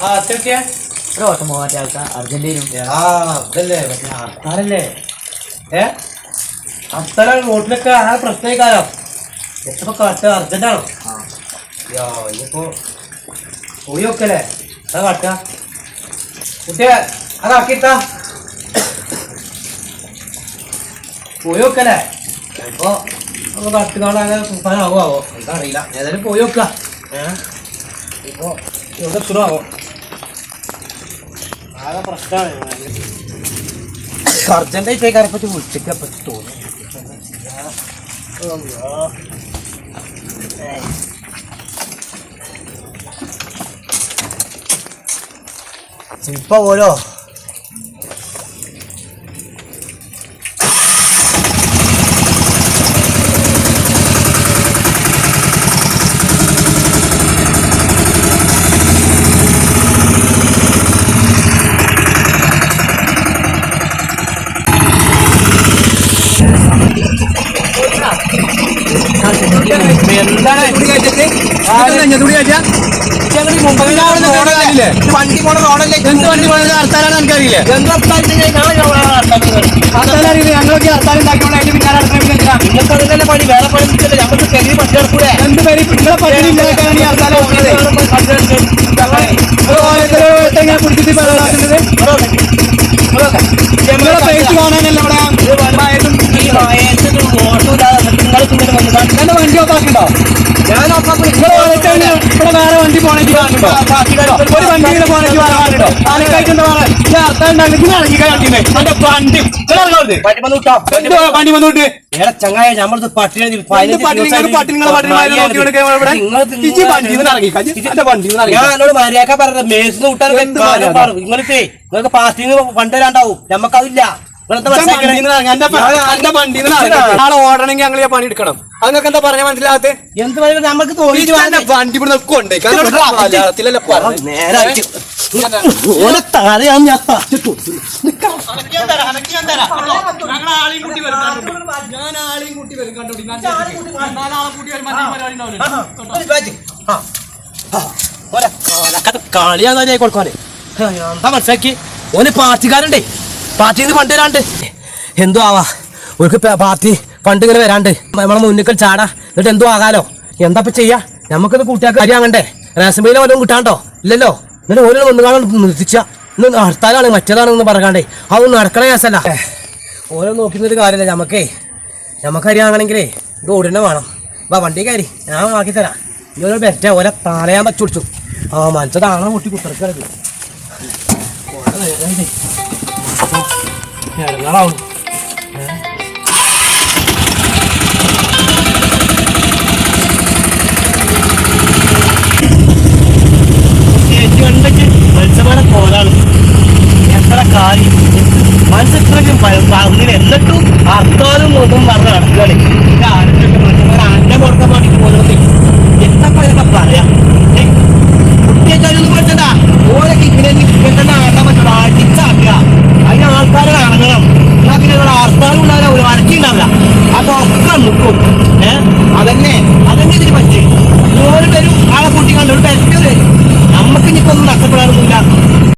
હા અત્યારે ક્યાં રોટ મોવા આવતા અર્જેન્ટિના હા ಅದಲ್ಲೇ ಮತ್ತೆ ಆಡ್ತಾರಲ್ಲೇ ഏ അത്തരം വോട്ടിലൊക്കെ ആ പ്രശ്നക്കാരോ എത്ര കട്ട് അർജന്റാണോ അയ്യോ ഇനിയിപ്പോ പോയി നോക്കല്ലേ അതാ കട്ട കുട്ടിയെ അതാക്കിട്ടാ പോയി നോക്കല്ലേ ഇപ്പോ ഒന്ന് കട്ട് കാണാൻ അങ്ങനെ എന്താ അറിയില്ല ഏതായാലും പോയി നോക്കുക. ഏഹ് ഇപ്പോൾ ഇവിടെ എത്തണമാവോ ആകെ പ്രശ്നമാണ് അർജന്റായി പോയി കയറിപ്പറ്റി വിളിച്ചിട്ട് പറ്റി തോന്നുന്നു ഇപ്പൊ ഓരോ എന്താണ് വണ്ടി പോണ റോഡല്ലേ? എന്ത് വണ്ടി പോണ ഹർത്താലാണ് എനിക്കറിയില്ല. ഹർത്താലറിയില്ല ഞങ്ങളൊക്കെ ഹർത്താൽ ഉണ്ടാക്കിയോണ്ട് അതിന്റെ പിന്നാലെ നടക്കണമെങ്കിൽ പണി? വേറെ പണി ഞങ്ങൾക്ക് ചെറിയ നടക്കൂലേ എന്ത് പേര് നിങ്ങളെ പദ്ധതി ഇല്ലായിട്ടാണ് ഓഫാക്കുണ്ടോ ഞാൻ ഇവിടെ വേറെ വണ്ടി പോണെങ്കിൽ കാണുന്നുണ്ടോ ഒരു വണ്ടി പോണെങ്കിൽ കാണുന്നുണ്ടോ ചങ്ങായ നമ്മളത് പട്ടിണി എന്നോട് മര്യാദ പറഞ്ഞത്. മേസ് കൂട്ടാൻ? നിങ്ങളിപ്പേ നിങ്ങൾക്ക് നമുക്കതില്ല നിങ്ങളെന്താ മനസ്സിലാക്കണേ? നാളെ ഓടണമെങ്കിൽ ഞങ്ങൾ പണി എടുക്കണം അത് നിങ്ങൾക്ക് എന്താ പറഞ്ഞ മനസ്സിലാകത്ത് എന്ത് പറയുക നമുക്ക് വണ്ടി ഇവിടെ കൊണ്ടേ മലയാളത്തിലല്ലേ പറഞ്ഞത്. നേരെ അടിച്ച്. ഓനെ താഴെയാണ് കളിയാന്ന് ഞാൻ കൊടുക്കാന് എന്താ മനസ്സിലാക്കി ഓന് പാർട്ടിക്കാരുണ്ടേ പാർട്ടിയിൽ നിന്ന് ഫണ്ട് വരാണ്ട് എന്തോ ആവാ? ഒരു പാർട്ടി ഫണ്ട് ഇങ്ങനെ വരാണ്ട്. നമ്മളെ മുന്നിക്കൽ ചാടാ. എന്നിട്ട് എന്തോ ആകാലോ? എന്താ ഇപ്പൊ ചെയ്യാ? നമുക്കൊന്ന് കൂട്ടിയാൽ കാര്യമാകണ്ടേ റേഷൻ ബില്ല് വല്ലതും കിട്ടാണ്ടോ? ഇല്ലല്ലോ. എന്നിട്ട് ഓരോ ഒന്ന് കാണാൻ നിർത്തിച്ച. ഇന്ന് ഹർത്താലാണ് മറ്റേതാണെന്ന് പറയാണ്ടേ അതൊന്നും നടക്കണ കേസല്ല. ഓരോ നോക്കുന്നൊരു കാര്യമില്ല നമുക്കേ നമുക്കറിയാണെങ്കിലേ ഇത് ഉടനെ വേണം. വാ വണ്ടി കയറി. ഞാൻ ആക്കി തരാം. ഇനി ഓരോ ബെറ്റ ഓരോ താളയാൻ പറ്റി പിടിച്ചു ആ മനസ്സതാണോ കുട്ടി കുത്തിറക്കരുത് മത്സ്യമാണ് കോലാണ് എത്ര കാര്യം? മനസ്സിത്രയ്ക്കും എന്നിട്ടും അർത്ഥവും ഒന്നും പറഞ്ഞ് നടക്കുകയാണ് ഇത് അതന്നെ അതന്നെ ഇതിന് പറ്റി ഓരോ പേരും ആളെ കൂട്ടിക്കാണ്ട് ഒരു പേരും നമുക്ക് ഇനിയിപ്പോ ഒന്നും നഷ്ടപ്പെടാറൊന്നുമില്ല.